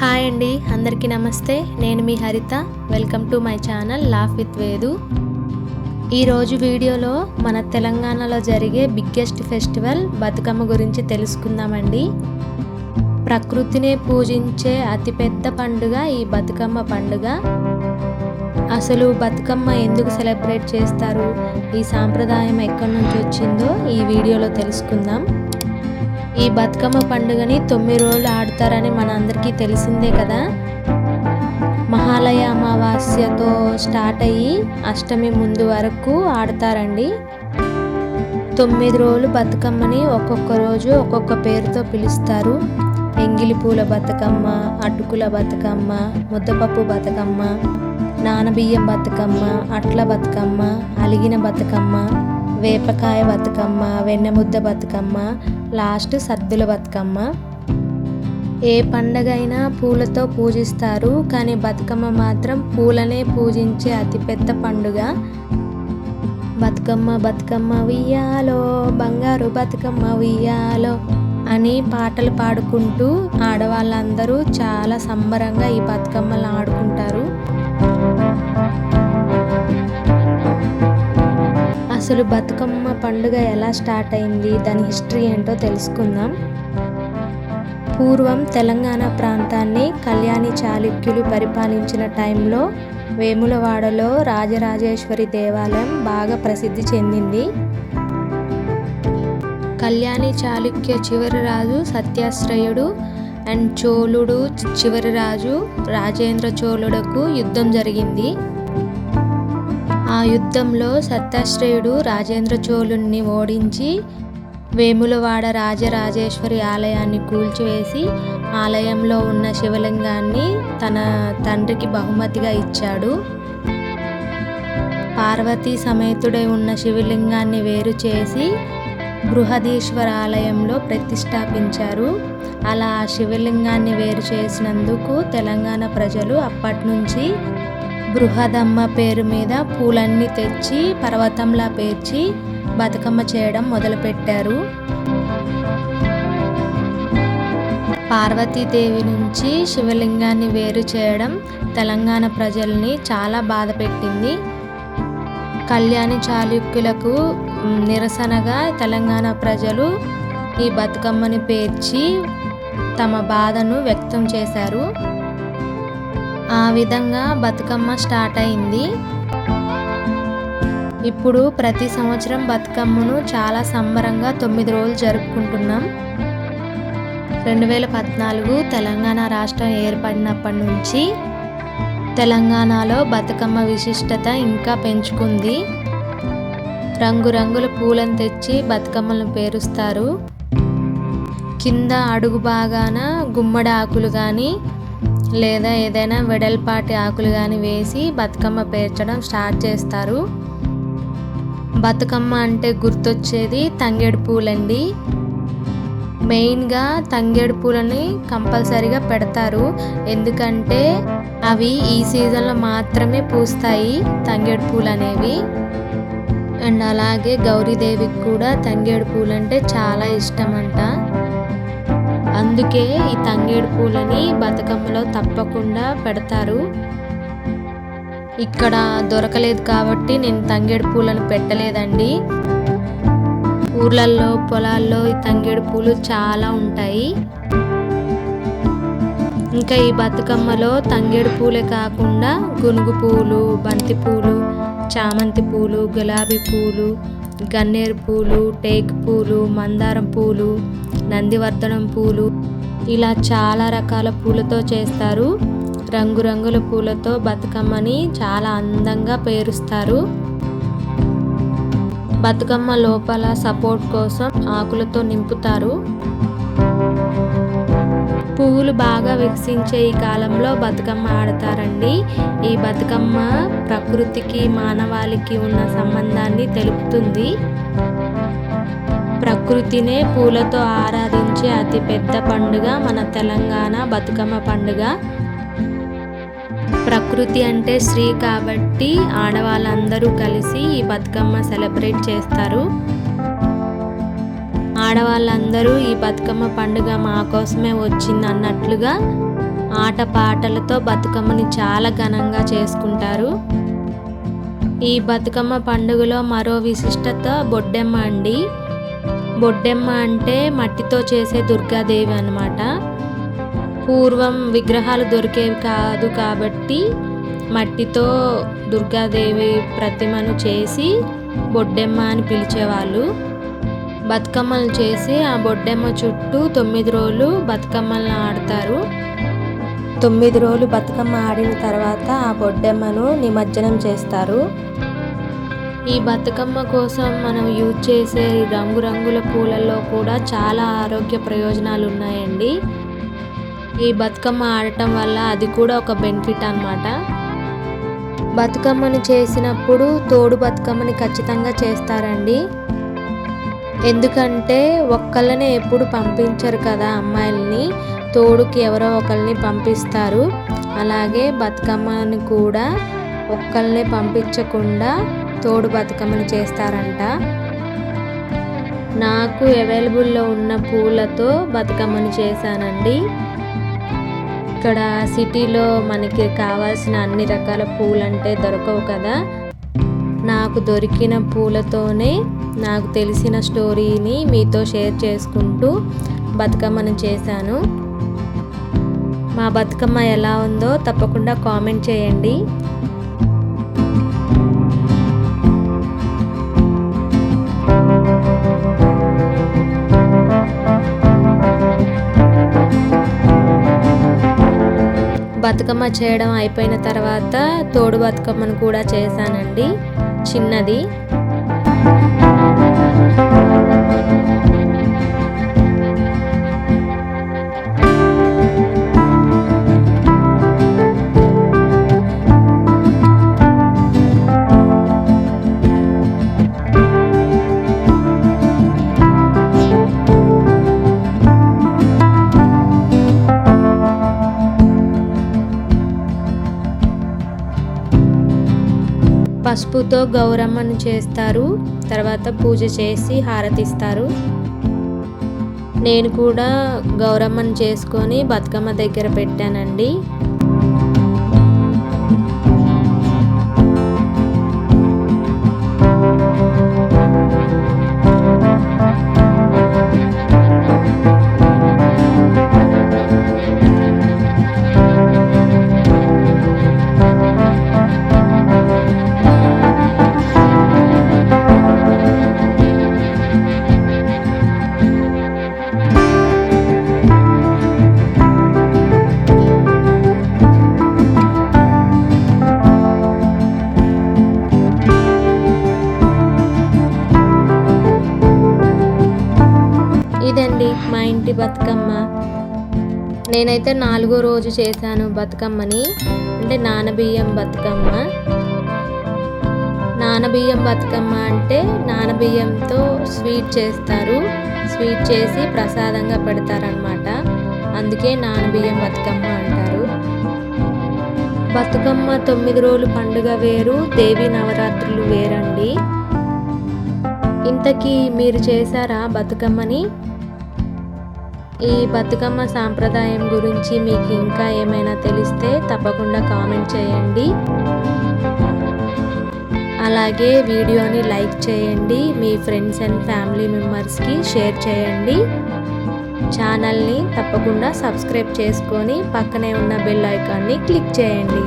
Hi అండి అందరికీ నమస్తే. నేను మీ Haritha. Welcome to my channel laugh with Vedu ఈరోజు వీడియోలో మన తెలంగాణలో జరిగే బిగ్గెస్ట్ ఫెస్టివల్ బతుకమ్మ గురించి తెలుసుకుందామండి. ప్రకృతిని పూజించే అతిపెద్ద పండుగ ఈ బతుకమ్మ పండుగ. అసలు బతుకమ్మ ఎందుకు సెలబ్రేట్ చేస్తారు? ఈ సాంప్రదాయం ఎక్కడి నుంచి వచ్చిందో ఈ వీడియోలో తెలుసుకుందాం. ఈ బతుకమ్మ పండుగని తొమ్మిది రోజులు ఆడతారని మనందరికీ తెలిసిందే కదా? మహాలయ అమావాస్యతో స్టార్ట్ అయ్యి అష్టమి ముందు వరకు ఆడతారండి. తొమ్మిది రోజులు బతుకమ్మని ఒక్కొక్క రోజు ఒక్కొక్క పేరుతో పిలుస్తారు. ఎంగిలి పూల బతుకమ్మ అటుకుల బతుకమ్మ ముద్దపప్పు బతుకమ్మ నానబియ్యం బతుకమ్మ అట్ల బతుకమ్మ అలిగిన బతుకమ్మ వేపకాయ బతుకమ్మ వెన్నముద్ద బతుకమ్మ లాస్ట్ సద్దుల బతుకమ్మ. ఏ పండగ అయినా పూలతో పూజిస్తారు కానీ బతుకమ్మ మాత్రం పూలనే పూజించే అతిపెద్ద పండుగ. బతుకమ్మ బతుకమ్మ వియ్యాలో బంగారు బతుకమ్మ వియ్యాలో అని పాటలు పాడుకుంటూ ఆడవాళ్ళందరూ చాలా సంబరంగా ఈ బతుకమ్మలు ఆడుకుంటారు. అసలు బతుకమ్మ పండుగ ఎలా స్టార్ట్ అయింది? దాని హిస్టరీ ఏంటో తెలుసుకుందాం. పూర్వం తెలంగాణ ప్రాంతాన్ని కళ్యాణి చాళుక్యులు పరిపాలించిన టైంలో వేములవాడలో రాజరాజేశ్వరి దేవాలయం బాగా ప్రసిద్ధి చెందింది. కళ్యాణి చాళుక్య చివరి రాజు సత్యాశ్రయుడు అండ్ చోళుడు చివరి రాజు రాజేంద్ర చోళుడకు యుద్ధం జరిగింది. ఆ యుద్ధంలో సత్యాశ్రయుడు రాజేంద్ర చోళుణ్ణి ఓడించి వేములవాడ రాజరాజేశ్వరి ఆలయాన్ని కూల్చివేసి ఆలయంలో ఉన్న శివలింగాన్ని తన తండ్రికి బహుమతిగా ఇచ్చాడు. పార్వతీ సమేతుడై ఉన్న శివలింగాన్ని వేరు చేసి బృహదీశ్వర ఆలయంలో ప్రతిష్టాపించారు. అలా ఆ శివలింగాన్ని వేరు చేసినందుకు తెలంగాణ ప్రజలు అప్పటి నుంచి బృహదమ్మ పేరు మీద పూలన్నీ తెచ్చి పర్వతంలా పేర్చి బతుకమ్మ చేయడం మొదలుపెట్టారు. పార్వతీదేవి నుంచి శివలింగాన్ని వేరు చేయడం తెలంగాణ ప్రజల్ని చాలా బాధ పెట్టింది. కళ్యాణి చాళుక్యులకు నిరసనగా తెలంగాణ ప్రజలు ఈ బతుకమ్మని పేర్చి తమ బాధను వ్యక్తం చేశారు. ఆ విధంగా బతుకమ్మ స్టార్ట్ అయింది. ఇప్పుడు ప్రతి సంవత్సరం బతుకమ్మను చాలా సంబరంగా తొమ్మిది రోజులు జరుపుకుంటున్నాం. రెండు వేల పద్నాలుగు తెలంగాణ రాష్ట్రం ఏర్పడినప్పటి నుంచి తెలంగాణలో బతుకమ్మ విశిష్టత ఇంకా పెంచుకుంది. రంగురంగుల పూలను తెచ్చి బతుకమ్మలను పేరుస్తారు. కింద అడుగు బాగాన గుమ్మడి ఆకులు కానీ లేదా ఏదైనా వెడల్పాటి ఆకులు కానీ వేసి బతుకమ్మ పేర్చడం స్టార్ట్ చేస్తారు. బతుకమ్మ అంటే గుర్తొచ్చేది తంగేడు పూలండి. మెయిన్గా తంగేడు పూలని కంపల్సరీగా పెడతారు. ఎందుకంటే అవి ఈ సీజన్లో మాత్రమే పూస్తాయి తంగేడు పూలు అనేవి అండ్ అలాగే గౌరీదేవికి కూడా తంగేడు పూలు అంటే చాలా ఇష్టం అంట అందుకే ఈ తంగేడు పూలని బతుకమ్మలో తప్పకుండా పెడతారు. ఇక్కడ దొరకలేదు కాబట్టి నేను తంగేడు పూలను పెట్టలేదండి. ఊర్లల్లో పొలాల్లో ఈ తంగేడు పూలు చాలా ఉంటాయి. ఇంకా ఈ బతుకమ్మలో తంగేడు పూలే కాకుండా గునుగు పూలు బంతి పూలు చామంతి పూలు గులాబీ పూలు గన్నేరు పూలు టేక్ పూలు మందారం పూలు నందివర్ధనం పూలు. ఇలా చాలా రకాల పూలతో చేస్తారు. రంగురంగుల పూలతో బతుకమ్మని చాలా అందంగా పేరుస్తారు. బతుకమ్మ లోపల సపోర్ట్ కోసం ఆకులతో నింపుతారు. పువ్వులు బాగా వికసించే ఈ కాలంలో బతుకమ్మ ఆడతారండి. ఈ బతుకమ్మ ప్రకృతికి మానవాళికి ఉన్న సంబంధాన్ని తెలుపుతుంది. ప్రకృతినే పూలతో ఆరాధించే అతిపెద్ద పండుగ మన తెలంగాణ బతుకమ్మ పండుగ. ప్రకృతి అంటే స్త్రీ కాబట్టి ఆడవాళ్ళందరూ కలిసి ఈ బతుకమ్మ సెలబ్రేట్ చేస్తారు. ఆడవాళ్ళందరూ ఈ బతుకమ్మ పండుగ మా కోసమే వచ్చింది అన్నట్లుగా ఆట పాటలతో బతుకమ్మని చాలా ఘనంగా చేసుకుంటారు. ఈ బతుకమ్మ పండుగలో మరో విశిష్టత బొడ్డెమ్మ అండి. బొడ్డెమ్మ అంటే మట్టితో చేసే దుర్గాదేవి అన్నమాట. పూర్వం విగ్రహాలు దొరికేవి కాదు కాబట్టి మట్టితో దుర్గాదేవి ప్రతిమను చేసి బొడ్డెమ్మ అని పిలిచేవాళ్ళు. బతుకమ్మలు చేసి ఆ బొడ్డెమ్మ చుట్టూ తొమ్మిది రోజులు బతుకమ్మలను ఆడతారు. తొమ్మిది రోజులు బతుకమ్మ ఆడిన తర్వాత ఆ బొడ్డెమ్మను నిమజ్జనం చేస్తారు. ఈ బతుకమ్మ కోసం మనం యూజ్ చేసే రంగురంగుల పూలలో కూడా చాలా ఆరోగ్య ప్రయోజనాలు ఉన్నాయండి. ఈ బతుకమ్మ ఆడటం వల్ల అది కూడా ఒక బెనిఫిట్ అన్నమాట. బతుకమ్మను చేసినప్పుడు తోడు బతుకమ్మని ఖచ్చితంగా చేస్తారండి. ఎందుకంటే ఒక్కళ్ళనే ఎప్పుడు పంపించరు కదా అమ్మాయిల్ని. తోడుకి ఎవరో ఒకరిని పంపిస్తారు. అలాగే బతుకమ్మని కూడా ఒక్కళ్ళనే పంపించకుండా తోడు బతుకమ్మను చేస్తారంట. నాకు అవైలబుల్లో ఉన్న పూలతో బతుకమ్మను చేశానండి. ఇక్కడ సిటీలో మనకి కావాల్సిన అన్ని రకాల పూలు అంటే దొరకవు కదా. నాకు దొరికిన పూలతోనే నాకు తెలిసిన స్టోరీని మీతో షేర్ చేసుకుంటూ బతుకమ్మను చేశాను. మా బతుకమ్మ ఎలా ఉందో తప్పకుండా కామెంట్ చేయండి. బతుకమ్మ చేయడం అయిపోయిన తర్వాత తోడు బతుకమ్మను కూడా చేశానండి. చిన్నది. పసుపుతో గౌరమ్మను చేస్తారు. తర్వాత పూజ చేసి హారతిస్తారు. నేను కూడా గౌరమ్మను చేసుకొని బతుకమ్మ దగ్గర పెట్టానండి. నేనైతే నాలుగో రోజు చేశాను బతుకమ్మని. అంటే నానబియ్యం బతుకమ్మ. నానబియ్యం బతుకమ్మ అంటే నానబియ్యంతో స్వీట్ చేస్తారు. స్వీట్ చేసి ప్రసాదంగా పెడతారనమాట అందుకే నానబియ్యం బతుకమ్మ అంటారు. బతుకమ్మ తొమ్మిది రోజులు పండుగ వేరు దేవి నవరాత్రులు వేరండి. ఇంతకీ మీరు చేశారా బతుకమ్మని? ఈ బతుకమ్మ సాంప్రదాయం గురించి మీకు ఇంకా ఏమైనా తెలిస్తే తప్పకుండా కామెంట్ చేయండి. అలాగే వీడియోని లైక్ చేయండి. మీ ఫ్రెండ్స్ అండ్ ఫ్యామిలీ మెంబర్స్కి షేర్ చేయండి. ఛానల్ని తప్పకుండా సబ్స్క్రైబ్ చేసుకొని పక్కనే ఉన్న బెల్ ఐకాన్ని క్లిక్ చేయండి.